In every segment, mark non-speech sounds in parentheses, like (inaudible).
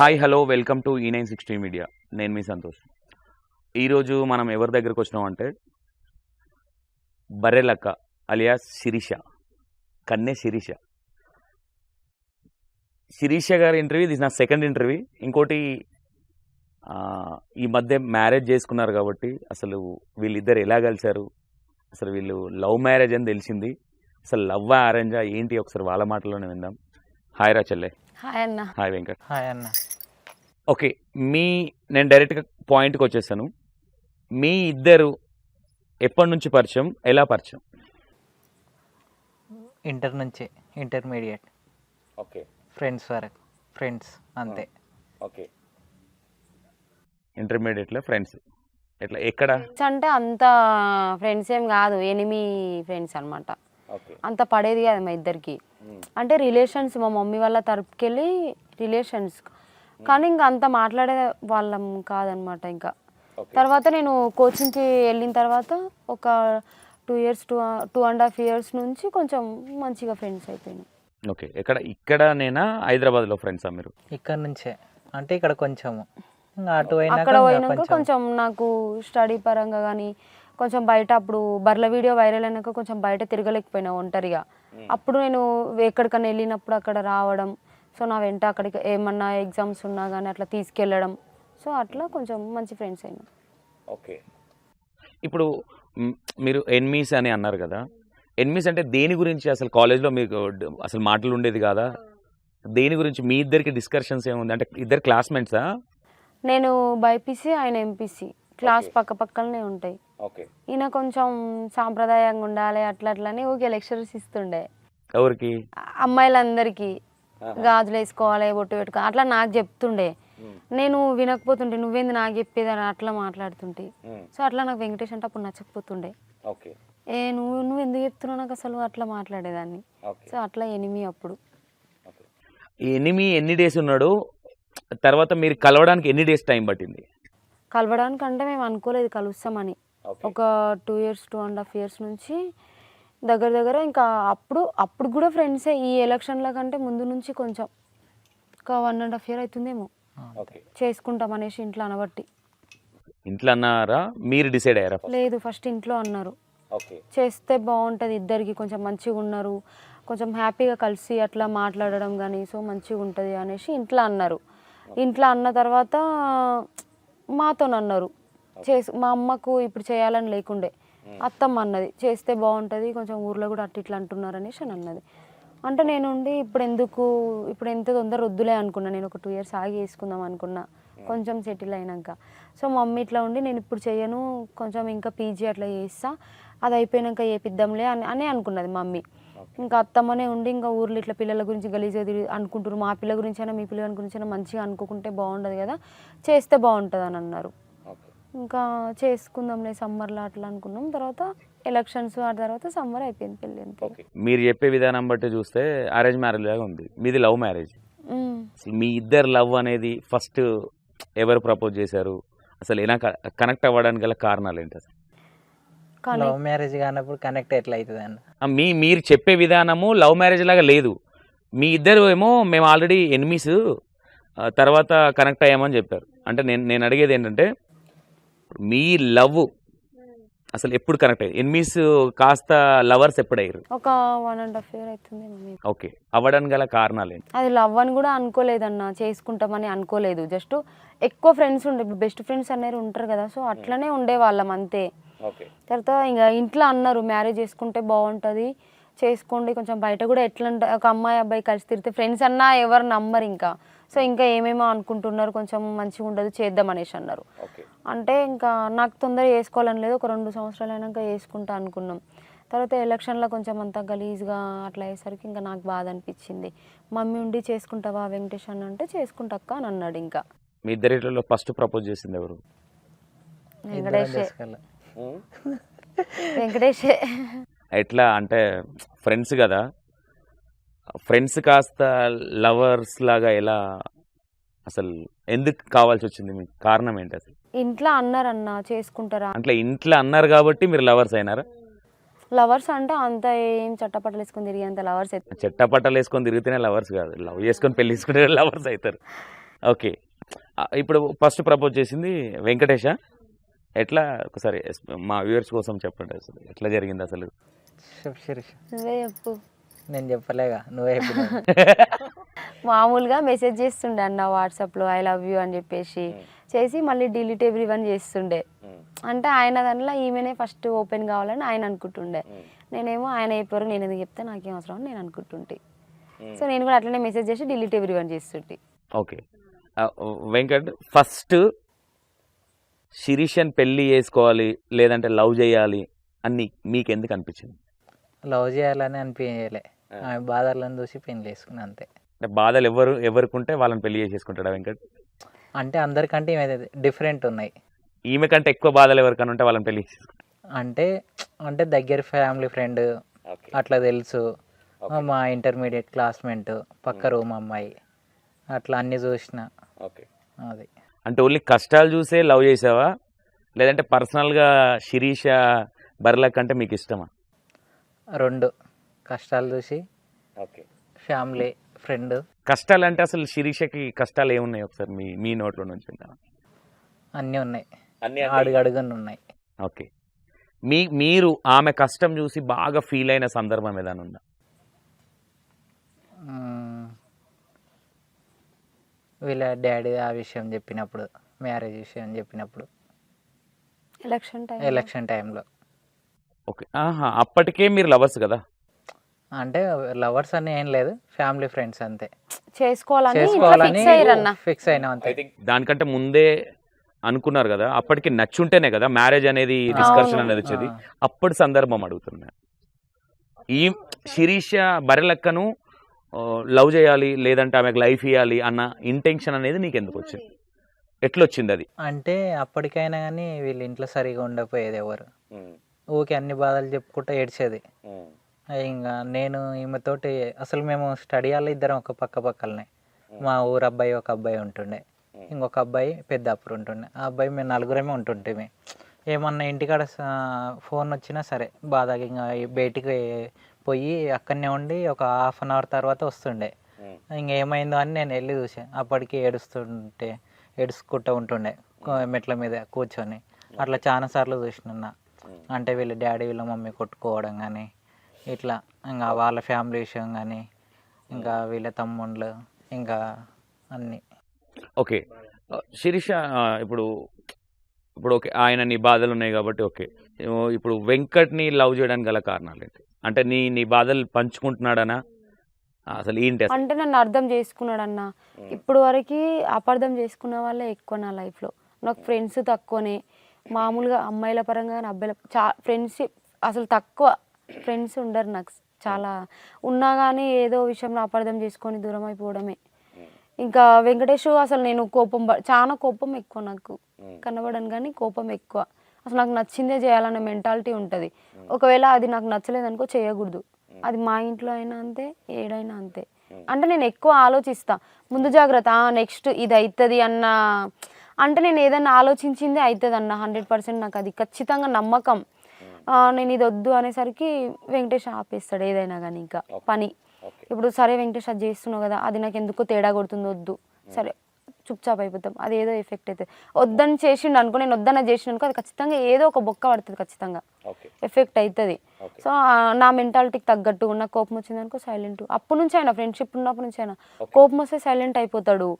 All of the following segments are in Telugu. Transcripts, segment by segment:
హాయ్ హలో వెల్కమ్ టు ఈ నైన్ సిక్స్టీ మీడియా. నేను మీ సంతోష్. ఈరోజు మనం ఎవరి దగ్గరకు వచ్చినాం అంటే బర్రెలక్క అలియాస్ శిరీష కన్నె శిరీష. శిరీష గారి ఇంటర్వ్యూ ఇది నా సెకండ్ ఇంటర్వ్యూ ఇంకోటి ఆ, ఈ మధ్య మ్యారేజ్ చేసుకున్నారు కాబట్టి అసలు వీళ్ళిద్దరు ఎలా కలిశారు? అసలు వీళ్ళు లవ్ మ్యారేజ్ అని తెలిసింది. అసలు లవ్ అరేంజా ఏంటి? ఒకసారి వాళ్ళ మాటలోనే విందాం. హాయ్ రా చెల్లె. హాయ్ అన్న. హాయ్ వెంకట్. హాయ్ అన్న. ఓకే మీ నేను డైరెక్ట్గా పాయింట్కి వచ్చేసాను మీ ఇద్దరు ఎప్పటి నుంచి పరిచయం? ఎలా పరిచయం? ఇంటర్ నుంచి ఇంటర్మీడియట్. ఓకే. ఫ్రెండ్స్ వరకు ఫ్రెండ్స్ అంతే. ఓకే. ఇంటర్మీడియట్లో ఫ్రెండ్స్. ఎట్లా ఎక్కడ? ఫ్రెండ్స్ అంటే అంత ఫ్రెండ్స్ ఏం కాదు ఎనిమి ఫ్రెండ్స్ అన్నమాట. ఓకే. అంత పడేది కాదు మా ఇద్దరికి. అంటే రిలేషన్స్ మా మమ్మీ వాళ్ళ తరపుకెళ్ళి రిలేషన్స్ కానీ ఇంకా అంత మాట్లాడే వాళ్ళం కాదనమాట ఇంకా. తర్వాత నేను కోచింగ్కి వెళ్ళిన తర్వాత ఒక two years two two and half years నుంచి కొంచెం మంచిగా ఫ్రెండ్స్ అయిపోయినాం. ఓకే. ఎక్కడ ఇక్కడ నేనా హైదరాబాద్లో ఫ్రెండ్సా మీరు? ఇక్కడ నుంచే. అంటే ఇక్కడ కొంచెము ఇంకా అటు అక్కడ పోయినాక కొంచెం. కొంచెం నాకు స్టడీ పరంగా కానీ కొంచెం బయట అప్పుడు బర్ల వీడియో వైరల్ అయినాక కొంచెం బయట తిరగలేకపోయినా ఒంటరిగా. అప్పుడు నేను ఎక్కడికైనా వెళ్ళినప్పుడు అక్కడ రావడం సో నా వెంట అక్కడికి ఏమన్నా ఎగ్జామ్స్ ఉన్నా కానీ అట్లా తీసుకెళ్ళడం. సో అట్లా కొంచెం మంచి ఫ్రెండ్స్ అయినా. ఓకే. ఇప్పుడు మీరు ఎన్మీస్ అని అన్నారు కదా. ఎన్మీస్ అంటే దేని గురించి అసలు కాలేజ్లో మీకు అసలు మాటలు ఉండేది కాదా? దేని గురించి మీ ఇద్దరికి డిస్కషన్స్ ఏముంది? అంటే ఇద్దరు క్లాస్మేట్సా? నేను బైపీసీ ఆయన ఎంపీసీ. క్లాస్. పక్క పక్కనే ఉంటాయి. ఓకే. ఈయన కొంచెం సాంప్రదాయంగా ఉండాలి అట్లా అట్లని ఊకే లెక్చర్స్ ఇస్తుండే. ఎవరికి? అమ్మాయిలందరికీ. గాజులు వేసుకోవాలి బొట్టు పెట్టుకో అట్లా నాకు చెప్తుండే. నేను వినకపోతుంటే నువ్వేంది నాకు చెప్పేది అని అట్లా మాట్లాడుతుంటే. సో అట్లా నాకు వెంకటేష్ అంటే అప్పుడు నచ్చకపోతుండే. ఏ నువ్వు నువ్వు ఎందుకు చెప్తున్నావు నాకు అసలు అట్లా మాట్లాడేదాన్ని? సో అట్లా ఎనిమి అప్పుడు. ఎనిమి ఎన్ని డేస్ ఉన్నాడు? తర్వాత మీరు కలవడానికి ఎన్ని డేస్ టైం పట్టింది? కలవడానికి అంటే మేము అనుకోలేదు కలుస్తామని. ఒక two years two and half years నుంచి దగ్గర దగ్గర ఇంకా అప్పుడు అప్పుడు కూడా ఫ్రెండ్సే ఈ ఎలక్షన్ల కంటే ముందు నుంచి కొంచెం ఒక వన్ అండ్ హాఫ్ ఇయర్ అవుతుందేమో చేసుకుంటాం అనేసి ఇంట్లో అనబట్టి. ఇంట్లో అన్నారా? మీరు డిసైడ్ అయ్యారా లేదు ఫస్ట్ ఇంట్లో అన్నారు. చేస్తే బాగుంటుంది ఇద్దరికి కొంచెం మంచిగా ఉన్నారు. కొంచెం హ్యాపీగా కలిసి అట్లా మాట్లాడడం కానీ సో మంచిగా ఉంటుంది అనేసి ఇంట్లో అన్నారు. ఇంట్లో అన్న తర్వాత మాతో అన్నారు చేసి మా అమ్మకు ఇప్పుడు చేయాలని లేకుండే. అత్తమ్మ అన్నది చేస్తే బాగుంటుంది కొంచెం ఊర్లో కూడా అట్ట ఇట్లా అంటున్నారు అనేసి అని అన్నది. అంటే నేను ఉండి ఇప్పుడు ఎందుకు ఇప్పుడు ఎంత తొందర వద్దులే అనుకున్నా. నేను ఒక టూ ఇయర్స్ ఆగి వేసుకుందాం అనుకున్నా. కొంచెం సెటిల్ అయినాక. సో మమ్మీ ఇట్లా ఉండి నేను ఇప్పుడు చేయను కొంచెం ఇంకా పీజీ అట్లా చేస్తా అది అయిపోయినాక చేపిద్దాంలే అని అని అనుకున్నది మమ్మీ. ఇంకా అత్తమ్మనే ఉండి ఇంకా ఊర్లో ఇట్లా పిల్లల గురించి గలీజ్గా తిరిగి అనుకుంటారు మా పిల్ల గురించి అయినా మీ పిల్లల గురించి అయినా మంచిగా అనుకోకుంటే బాగుండదు కదా చేస్తే బాగుంటుంది అని అన్నారు. ఇంకా చేసుకుందాంలే సమ్మర్లో అట్లా అనుకున్నాం. తర్వాత ఎలక్షన్స్ ఆ తర్వాత సమ్మర్ అయిపోయింది పెళ్ళి అంతే. మీరు చెప్పే విధానం బట్టి చూస్తే అరేంజ్ మ్యారేజ్ లాగా ఉంది. మీది లవ్ మ్యారేజ్. మీ ఇద్దరు లవ్ అనేది ఫస్ట్ ఎవరు ప్రపోజ్ చేశారు? అసలు ఎలా కనెక్ట్ అవ్వడానికి గల కారణాలు ఏంటి అసలు? లవ్ మ్యారేజ్ కానప్పుడు కనెక్ట్ ఎట్లా అవుతుంది అన్న? మీ మీరు చెప్పే విధానము లవ్ మ్యారేజ్ లాగా లేదు. మీ ఇద్దరు ఏమో మేము ఆల్రెడీ ఎనిమీస్ తర్వాత కనెక్ట్ అయ్యామని చెప్పారు. అంటే నేను నేను అడిగేది ఏంటంటే మీ లవ్ అసలు ఎప్పుడు కనెక్ట్ అయ్యారు ఎనిమీస్ కాస్త లవర్స్ ఎప్పుడయ్యారు? ఒక వన్ అండ్ హాఫ్ ఇయర్ అవుతుంది ఓకే. అవ్వడానికి గల కారణాలు ఏంటి అది లవ్ అని కూడా అనుకోలేదన్న చేసుకుంటామని అనుకోలేదు. జస్ట్ ఎక్కువ ఫ్రెండ్స్ ఉండే ఇప్పుడు బెస్ట్ ఫ్రెండ్స్ అనేది ఉంటారు కదా సో అట్లనే ఉండేవాళ్ళం అంతే. తర్వాత ఇంకా ఇంట్లో అన్నారు మ్యారేజ్ చేసుకుంటే బాగుంటుంది చేసుకోండి కొంచెం బయట కూడా ఎట్లా ఒక అమ్మాయి అబ్బాయి కలిసి తిరిగితే ఫ్రెండ్స్ అన్నా ఎవరు నమ్మరు ఇంకా. సో ఇంకా ఏమేమో అనుకుంటున్నారు కొంచెం మంచిగా ఉండదు చేద్దాం అనేసి అన్నారు. ఓకే. అంటే ఇంకా నాకు తొందర చేసుకోవాలని లేదు ఒక రెండు సంవత్సరాలు అయినాక చేసుకుంటా అనుకున్నాం. తర్వాత ఎలక్షన్లో కొంచెం అంతా గలీజ్గా అట్లా అయ్యేసరికి ఇంకా నాకు బాధ అనిపించింది. మమ్మీ ఉండి చేసుకుంటావా వెంకటేష్ అన్న అంటే చేసుకుంటాక్క అని అన్నాడు ఇంకా. మీ ఇద్దరిలో ఫస్ట్ ప్రపోజ్ చేసింది ఎవరు? వెంకటేషే. వెంకటేషే. ఎట్లా అంటే ఫ్రెండ్స్ కదా ఫ్రెండ్స్ కాస్త లవర్స్ లాగా ఎలా అసలు ఎందుకు కావాల్సి వచ్చింది? మీకు కారణం ఏంటి అసలు? ఇంట్లో అన్నారన్న చేసుకుంటారా? అంటే ఇంట్లో అన్నారు కాబట్టి మీరు లవర్స్ అయినారా? లవర్స్ అంటే అంత ఏం చట్టపట్టలు వేసుకొని తిరిగేంత లవర్స్ చెట్టపట్టలు వేసుకొని తిరిగితేనే లవర్స్ కాదు. లవ్ చేసుకొని పెళ్ళి చేసుకుంటే లవర్స్ అవుతారు. ఓకే. ఇప్పుడు ఫస్ట్ ప్రపోజ్ చేసింది వెంకటేష. ఎట్లా? ఒకసారి మా వ్యూవర్స్ కోసం చెప్పండి అసలు. ఎట్లా జరిగింది అసలు? నువ్వే చెప్పు. నేను చెప్పలేగా నువ్వే (laughs) మామూలుగా మెసేజ్ చేస్తుండే అన్న వాట్సాప్లో ఐ లవ్ యూ అని చెప్పేసి చేసి మళ్ళీ డిలీట్ ఎవ్రీ వన్ చేస్తుండే. అంటే ఆయన దాంట్లో ఈమెనే ఫస్ట్ ఓపెన్ కావాలని ఆయన అనుకుంటుండే. నేనేమో ఆయన చెప్పారు నేను ఎందుకు చెప్తే నాకేం అవసరం అని నేను అనుకుంటుంటే. సో నేను కూడా అట్లనే మెసేజ్ చేసి డిలీట్ ఎవ్రీ వన్ చేస్తుంటే. ఓకే. వెంకట్ ఫస్ట్ శిరీషన్ పెళ్ళి చేసుకోవాలి లేదంటే లవ్ చేయాలి అని మీకు ఎందుకు అనిపించింది? లవ్ చేయాలని అనిపించలే. ఆమె బాధలను చూసి పెళ్ళి చేసుకున్నా అంతే. అంటే బాధలు ఎవరు ఎవరికి ఉంటే వాళ్ళని పెళ్ళి చేసేసుకుంటాడా వెంకట్? అంటే అందరికంటే ఈమె డిఫరెంట్ ఉన్నాయి. ఈమె కంటే ఎక్కువ బాధలు ఎవరికైనా ఉంటే వాళ్ళని పెళ్ళి అంటే అంటే దగ్గర ఫ్యామిలీ ఫ్రెండ్ అట్లా తెలుసు. మా ఇంటర్మీడియట్ క్లాస్మేట్ పక్క రూమ్ అమ్మాయి అట్లా అన్ని చూసిన. ఓకే. అది. అంటే ఓన్లీ కష్టాలు చూసే లవ్ చేసావా? లేదంటే పర్సనల్గా శిరీష బర్లక్ అంటే మీకు ఇష్టమా? రెండు. కష్టాలు చూసి ఓకే. Family friend. కష్టాలు అంటే అసలు శిరీషకి కష్టాలు ఏమున్నాయి ఒకసారి మీ మీ నోట్లో నుంచి అన్నీ ఉన్నాయి. అన్ని అడుగు ఉన్నాయి. ఓకే. మీ మీరు ఆమె కష్టం చూసి బాగా ఫీల్ అయిన సందర్భం ఏదైనా ఉందా. వీళ్ళ డాడీ ఆ విషయం చెప్పినప్పుడు మ్యారేజ్ విషయం చెప్పినప్పుడు. ఎలక్షన్ టైం ఎలక్షన్ టైంలో. ఓకే. ఆహా అప్పటికే మీరు లవర్స్ కదా? అంటే లవర్స్ అని ఏం లేదు ఫ్యామిలీ ఫ్రెండ్స్ అంతే. చేసుకోవాలని ఫిక్స్ అయినా అంతే. దానికంటే ముందే అనుకున్నారు కదా అప్పటికి నచ్చుంటేనే కదా మ్యారేజ్ అనేది డిస్కషన్ అనేది వచ్చేది. అప్పటి సందర్భం అడుగుతున్నా. ఈ శిరీష బరెలక్కను లవ్ చేయాలి లేదంటే ఆమెకు లైఫ్ ఇవ్వాలి అన్న ఇంటెన్షన్ అనేది నీకు ఎందుకు వచ్చింది? ఎట్లొచ్చింది అది? అంటే అప్పటికైనా కానీ వీళ్ళ ఇంట్లో సరిగా ఉండకపోయేది ఎవరు. ఊకే అన్ని బాధలు చెప్పుకుంటూ ఏడ్చేది. ఇంకా నేను ఈమెతోటి అసలు మేము స్టడీ వాళ్ళు ఇద్దరం ఒక పక్క పక్కలనే. మా ఊరు అబ్బాయి ఒక అబ్బాయి ఉంటుండే. ఇంకొక అబ్బాయి పెద్ద అప్పుడు ఉంటుండే. ఆ అబ్బాయి మేము నలుగురమే ఉంటుంటే ఏమన్నా ఇంటికాడ ఫోన్ వచ్చినా సరే బాధగా ఇంకా బయటికి పోయి అక్కడనే ఉండి ఒక హాఫ్ అన్ అవర్ తర్వాత వస్తుండే. ఇంకేమైందో అని నేను వెళ్ళి చూసాను అప్పటికి ఏడుస్తుంటే ఏడుచుకుంటూ ఉంటుండే మెట్ల మీద కూర్చొని. అట్లా చాలా సార్లు చూసిన అంటే వీళ్ళ డాడీ వీళ్ళ మమ్మీ కొట్టుకోవడం కానీ ఇట్లా ఇంకా వాళ్ళ ఫ్యామిలీ విషయం కానీ ఇంకా వీళ్ళ తమ్ముళ్ళు ఇంకా అన్నీ. ఓకే. శిరీష ఇప్పుడు ఇప్పుడు ఓకే ఆయన నీ బాధలు ఉన్నాయి కాబట్టి ఓకే. ఇప్పుడు వెంకట్ని లవ్ చేయడానికి గల కారణాలు ఏంటి? అంటే నీ నీ బాధలు పంచుకుంటున్నాడనా? అసలు ఏంటి అంటే నన్ను అర్థం చేసుకున్నాడు అన్న ఇప్పుడు వరకు అపార్థం చేసుకున్న వాళ్ళే ఎక్కువ నా లైఫ్లో. నాకు ఫ్రెండ్స్ తక్కువనే. మామూలుగా అమ్మాయిల పరంగా అబ్బాయిల చా ఫ్రెండ్షిప్ అసలు తక్కువ. ఫ్రెండ్స్ ఉండరు నాకు. చాలా ఉన్నా కానీ ఏదో విషయంలో అపార్థం చేసుకొని దూరం అయిపోవడమే. ఇంకా వెంకటేష్ అసలు నేను కోపం చాలా కోపం ఎక్కువ నాకు. కనబడను కానీ కోపం ఎక్కువ. అసలు నాకు నచ్చిందే చేయాలనే మెంటాలిటీ ఉంటుంది. ఒకవేళ అది నాకు నచ్చలేదు అనుకో చేయకూడదు అది మా ఇంట్లో అయినా అంతే ఏడైనా అంతే. అంటే నేను ఎక్కువ ఆలోచిస్తా. ముందు జాగ్రత్త నెక్స్ట్ ఇది అవుతుంది అన్న అంటే నేను ఏదైనా ఆలోచించిందే అవుతుంది అన్న హండ్రెడ్ పర్సెంట్ నాకు అది ఖచ్చితంగా నమ్మకం. నేను ఇది వద్దు అనేసరికి వెంకటేష్ ఆపేస్తాడు ఏదైనా కానీ ఇంకా పని. ఇప్పుడు సరే వెంకటేష్ అది చేస్తున్నావు కదా అది నాకు ఎందుకో తేడా కొడుతుంది వద్దు. సరే చుప్చాప్ అయిపోతాం. అది ఏదో ఎఫెక్ట్ అవుతుంది వద్దని చేసిండు అనుకో నేను వద్దన చేసిండు అనుకో అది ఖచ్చితంగా ఏదో ఒక బొక్క పడుతుంది ఖచ్చితంగా. ఎఫెక్ట్ అవుతుంది సో నా మెంటాలిటీకి తగ్గట్టు నాకు కోపం వచ్చింది అనుకో సైలెంట్ అప్పటి నుంచి అయినా ఫ్రెండ్షిప్ ఉన్నప్పటి నుంచి అయినా కోపం వస్తే సైలెంట్ అయిపోతాడు.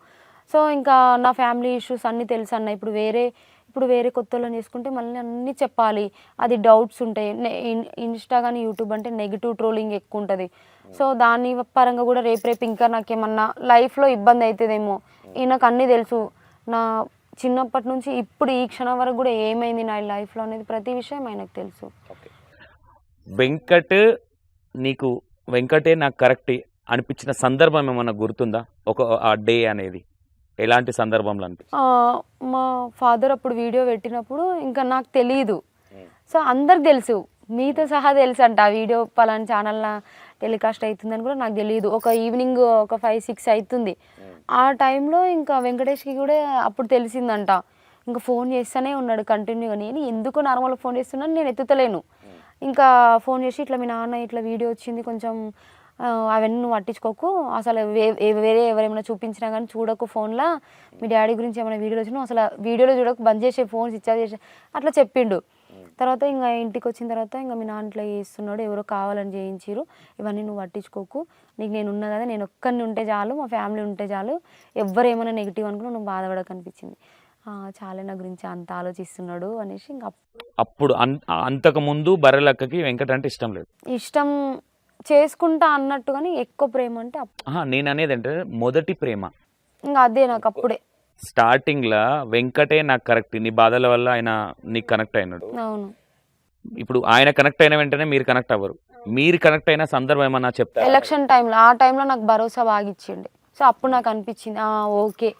సో ఇంకా నా ఫ్యామిలీ ఇష్యూస్ అన్నీ తెలుసు అన్న ఇప్పుడు వేరే ఇప్పుడు వేరే కొత్త వాళ్ళని చేసుకుంటే మళ్ళీ అన్నీ చెప్పాలి. అది డౌట్స్ ఉంటాయి. ఇన్స్టా కానీ యూట్యూబ్ అంటే నెగిటివ్ ట్రోలింగ్ ఎక్కువ ఉంటుంది సో దాని పరంగా కూడా రేపు రేపు ఇంకా నాకేమన్నా లైఫ్లో ఇబ్బంది అవుతుందేమో ఈయనకు అన్నీ తెలుసు. నా చిన్నప్పటి నుంచి ఇప్పుడు ఈ క్షణం వరకు కూడా ఏమైంది నా లైఫ్లో అనేది ప్రతి విషయం ఆయనకు తెలుసు. వెంకట్ నీకు వెంకటే నాకు కరెక్ట్ అనిపించిన సందర్భం ఏమన్నా గుర్తుందా? ఒక ఆ డే అనేది. ఎలాంటి సందర్భంలో మా ఫాదర్ అప్పుడు వీడియో పెట్టినప్పుడు ఇంకా నాకు తెలియదు సో అందరికి తెలుసు. మీతో సహా తెలుసు అంట ఆ వీడియో పలానా ఛానల్ టెలికాస్ట్ అవుతుందని కూడా నాకు తెలియదు ఒక ఈవినింగ్ ఒక ఫైవ్ సిక్స్ అవుతుంది. ఆ టైంలో ఇంకా వెంకటేష్కి కూడా అప్పుడు తెలిసిందంట. ఇంకా ఫోన్ చేస్తూనే ఉన్నాడు కంటిన్యూగా. నేను ఎందుకు నార్మల్ ఫోన్ చేస్తున్నాను? నేను ఎత్తుతలేను. ఇంకా ఫోన్ చేసి ఇట్లా మీ నాన్న ఇట్లా వీడియో వచ్చింది. కొంచెం అవన్నీ నువ్వు పట్టించుకోకు. అసలు వేరే ఎవరేమైనా చూపించినా కానీ చూడకు ఫోన్లో. మీ డాడీ గురించి ఏమైనా వీడియోలు వచ్చినా అసలు వీడియోలో చూడకు బంద్ చేసే ఫోన్స్ ఇచ్చారు చేసే అట్లా చెప్పిండు. తర్వాత ఇంకా ఇంటికి వచ్చిన తర్వాత ఇంకా మీ నాన్న చేస్తున్నాడు ఎవరో కావాలని చేయించారు ఇవన్నీ నువ్వు పట్టించుకోకు. నీకు నేను ఉన్నా కదా నేను ఒక్కరిని ఉంటే చాలు మా ఫ్యామిలీ ఉంటే చాలు. ఎవ్వరు ఏమైనా నెగిటివ్ అనుకున్నా నువ్వు బాధపడక అనిపించింది చాలే నా గురించి అంత ఆలోచిస్తున్నాడు అనేసి ఇంకా అప్పుడు అంతకు ముందు బర్రెలక్కకి వెంకట అంటే ఇష్టం లేదు. ఇష్టం చేసుకుంటా అన్నట్టు కానీ ఎక్కువ ప్రేమ అంటే ఆహా, నేను అనేది అంటే మొదటి ప్రేమ. ఇంకా అదే నాకు అప్పుడే. స్టార్టింగ్ లా వెంకటే నాకు కరెక్ట్ నీ బాధల వల్ల ఆయన నీకు కనెక్ట్ అయినాడు. అవును. ఇప్పుడు ఆయన కనెక్ట్ అయిన వెంటనే మీరు కనెక్ట్ అవ్వరు. మీరు కనెక్ట్ అయిన సందర్భం ఏమన్నా చెప్తారా? ఎలక్షన్ టైంలో ఆ టైంలో నాకు భరోసా బాగా ఇచ్చిండే. సో అప్పుడు నాకు అనిపించింది "ఆ, ఓకే.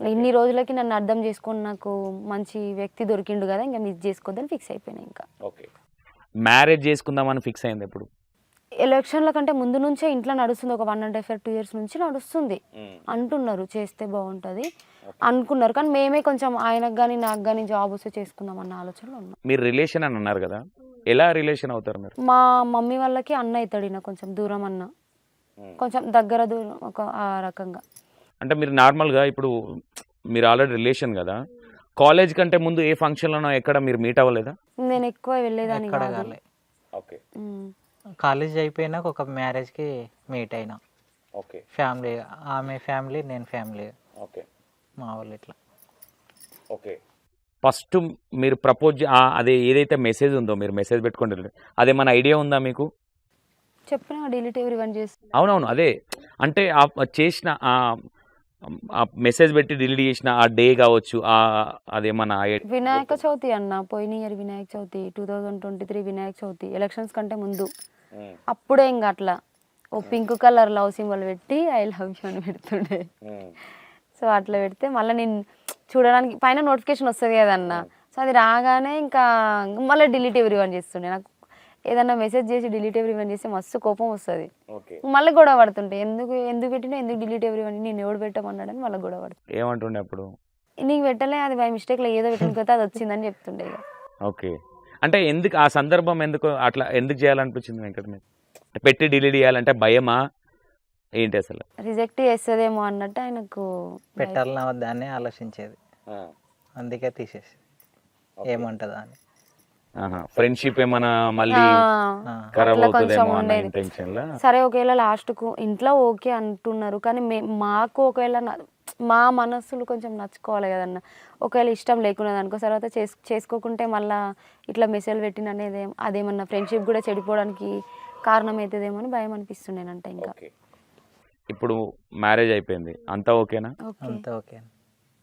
ఇన్ని రోజులకి నన్ను అర్థం చేసుకొని నాకు మంచి వ్యక్తి దొరికిండు కదా ఇంకా మిస్ చేసుకోవద్దని ఫిక్స్ అయిపోయినా ఇంకా. ఓకే. మ్యారేజ్ చేసుకుందామని ఫిక్స్ అయింది ఎప్పుడు? ఎలక్షన్ల కంటే ముందు నుంచే ఇంట్లో నడుస్తుంది. ఒక one and half year two years నుంచి నడుస్తుంది. అంటున్నారు చేస్తే బాగుంటుంది అనుకున్నారు. కానీ మేమే కొంచెం ఆయనకు కానీ నాకు కానీ జాబ్ వస్తే చేసుకుందాం అన్న ఆలోచనలో ఉన్నాం. మీరు రిలేషన్ అని అన్నారు కదా? ఎలా రిలేషన్ అవుతారు మీరు? మా మమ్మీ వాళ్ళకి అన్న అవుతాడు ఈయన కొంచెం దూరం అన్న. కొంచెం దగ్గర దూరం ఒక ఆ రకంగా. అంటే మీరు నార్మల్గా ఇప్పుడు మీరు ఆల్రెడీ రిలేషన్ కదా? కాలేజ్ కంటే ముందు ఏ ఫంక్షన్లోనో ఎక్కడ మీరు మీట్ అవ్వలేదా? నేను ఎక్కువ వెళ్ళేదాన్ని కాదు. ఓకే. కాలేజ్ అయిపోయినాక ఒక మ్యారేజ్కి మీట్ అయినా. ఓకే. ఫ్యామిలీ ఆమె ఫ్యామిలీ నేను ఫ్యామిలీ. ఓకే. మా వాళ్ళు ఇట్లా. ఓకే. ఫస్ట్ మీరు ప్రపోజ్ అదే ఏదైతే మెసేజ్ ఉందో మీరు మెసేజ్ పెట్టుకోండి. అదేమన్నా ఐడియా ఉందా మీకు? చెప్పిన డిలీట్ ఎవరి వన్ చేసి అవునవును అదే. అంటే ఆ చేసిన ఆ మెసేజ్ పెట్టి డిలీట్ చేసిన ఆ డే కావచ్చు ఆ అదేమన్నా వినాయక చవితి అన్న పోయిన year Vinayaka Chavithi two thousand twenty three Vinayaka Chavithi elections కంటే ముందు. అప్పుడే ఇంకా అట్లా. ఓ పింక్ కలర్ లవ్ సింబల్ పెట్టి ఐ లవ్ యూ అని పెడుతుండే. సో అట్లా పెడితే మళ్ళీ నేను చూడడానికి పైన నోటిఫికేషన్ వస్తుంది కదన్న. సో అది రాగానే ఇంకా మళ్ళీ డిలీట్ ఎవరి వన్ చేస్తుండే. నాకు ఏదన్నా మెసేజ్ చేసి డిలీట్ ఎవరి వన్ చేస్తే మస్తు కోపం వస్తుంది. ఓకే. మళ్ళీ గొడవ పడుతుంటే ఎందుకు ఎందుకు పెట్టినా ఎందుకు డిలీట్ ఎవరి వన్ నేను ఎవడు పెట్టమన్నాడని మళ్ళీ గొడవ పడుతుంది. ఏమంటుండే అప్పుడు? నీకు పెట్టలే అది బై మిస్టేక్లో ఏదో పెట్టిన కొత్త అది వచ్చిందని చెప్తుండే ఓకే. అంటే ఎందుకు ఆ సందర్భం ఎందుకు అట్లా ఎందుకు చేయాలనిపించింది వెంకట పెట్టి డిలీట్ చేయాలంటే భయమా? ఏంటి అసలు? రిజెక్ట్ చేస్తుందేమో అన్నట్టు ఆయనకు పెట్టాలన్నా వద్దా అని ఆలోచించేది అందుకే తీసేసి. ఏమంటుందా అని. ఫ్రెండ్షిప్ ఏమైనా మళ్ళీ ఖరాబ్ అట్లా కొంచెం అవుతుందేమో అన్న. ఇంటెన్షన్ సరే ఒకవేళ లాస్ట్కు ఇంట్లో ఓకే అంటున్నారు కానీ మే మాకు ఒకవేళ మా మనస్సులు కొంచెం నచ్చుకోవాలి కదన్న. ఒకవేళ ఇష్టం లేకున్నది అనుకో తర్వాత చేసు చేసుకోకుంటే మళ్ళీ ఇట్లా మెసేజ్ పెట్టిన అనేది అదేమన్నా ఫ్రెండ్షిప్ కూడా చెడిపోవడానికి కారణం అవుతుందేమో అని భయం అనిపిస్తుండేనంట ఇంకా. ఓకే ఇప్పుడు మ్యారేజ్ అయిపోయింది. అంతా ఓకేనా? ఓకే. అంతా ఓకే